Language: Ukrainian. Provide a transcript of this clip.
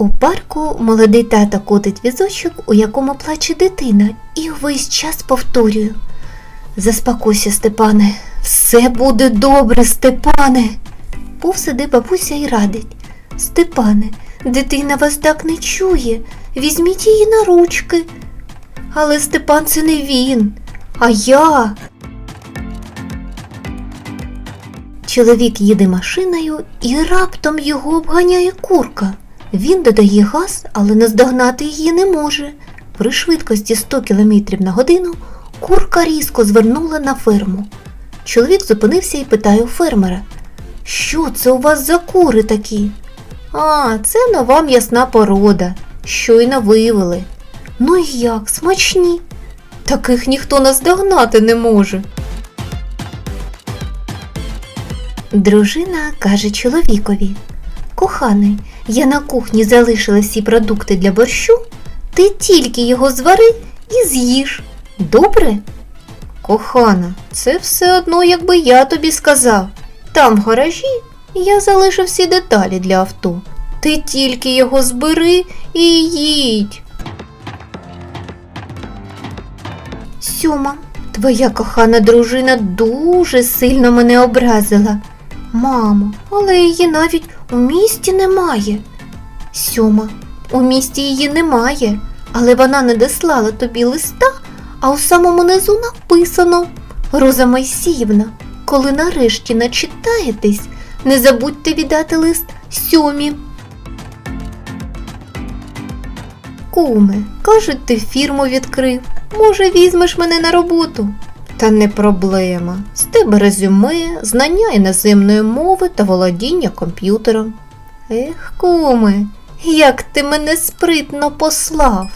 У парку молодий тата котить візочок, у якому плаче дитина, і увесь час повторюю. Заспокойся, Степане, все буде добре, Степане. Був сиди бабуся і радить. Степане, дитина вас так не чує. Візьміть її на ручки. Але Степан це не він, а я. Чоловік їде машиною і раптом його обганяє курка. Він додає газ, але наздогнати її не може. При швидкості 100 км на годину курка різко звернула на ферму. Чоловік зупинився і питає у фермера: Що це у вас за кури такі? А, це нова м'ясна порода. Щойно виявили. Ну і як, смачні. Таких ніхто наздогнати не може. Дружина каже чоловікові: Коханий, я на кухні залишила всі продукти для борщу, ти тільки його звари і з'їж. Добре? Кохана, це все одно, якби я тобі сказав. Там в гаражі я залишив всі деталі для авто. Ти тільки його збери і їдь. Сьома, твоя кохана дружина дуже сильно мене образила. Мамо, але її навіть у місті немає. Сьома, у місті її немає, але вона не дослала тобі листа, а у самому низу написано Роза Майсіївна, коли нарешті начитаєтесь, не забудьте віддати лист сьомі. Куме, кажуть, ти фірму відкрив. Може, візьмеш мене на роботу? Та не проблема. З тебе резюме, знання іноземної мови та володіння комп'ютером. Ех, куме, як ти мене спритно послав.